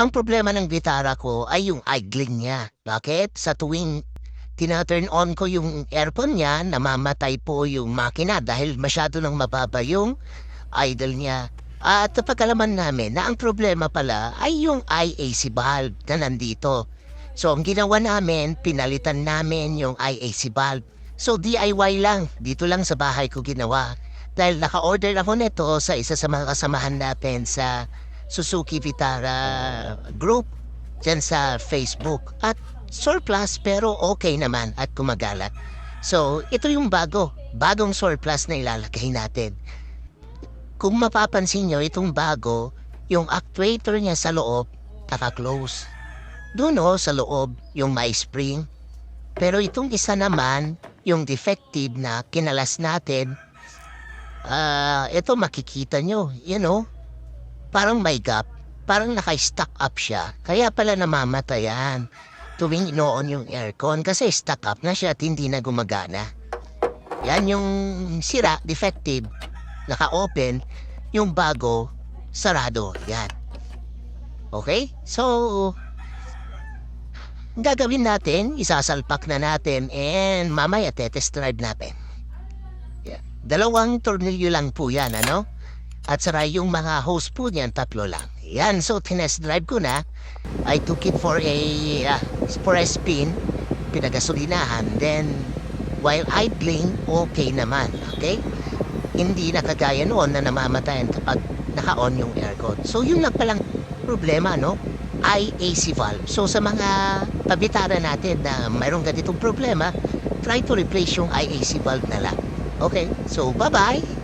Ang problema ng gitara ko ay yung idling niya. Bakit? Sa tuwing tina-turn on ko yung aircon niya, namamatay po yung makina dahil masyado nang mababa yung idle niya. At napagkalaman namin na ang problema pala ay yung IAC valve na nandito. So ang ginawa namin, pinalitan namin yung IAC valve. So DIY lang, dito lang sa bahay ko ginawa. Dahil naka-order ako nito sa isa sa mga kasamahan natin sa Suzuki Vitara group dyan sa Facebook. At surplus pero okay naman at kumagalat. So ito yung bago, bagong surplus na ilalagay natin. Kung mapapansin nyo, itong bago, yung actuator niya sa loob, naka-close. Doon o, sa loob, yung may spring. Pero itong isa naman, yung defective na kinalas natin, ah, ito makikita nyo, you know, parang may gap, parang naka-stuck up siya. Kaya pala namamatayan tuwing inoon yung aircon kasi stuck up na siya at hindi na gumagana. Yan yung sira, defective, naka-open, yung bago, sarado. Yan. Okay? So, gagawin natin, isasalpak na natin and mamaya tetest drive natin. Yeah. Dalawang tornilyo lang po yan, ano? At sara yung mga hose po niyan, tatlo lang. Yan, so tinest drive ko na. I took it for a, ah, for a spin, pinagasolinahan. Then, while idling, okay naman. Okay? Hindi na kagaya noon na namamatayan kapag naka-on yung aircon. So, yun lang palang problema, no? IAC valve. So, sa mga pabitara natin na mayroong ganitong problema, try to replace yung IAC valve na lang. Okay? So, bye-bye!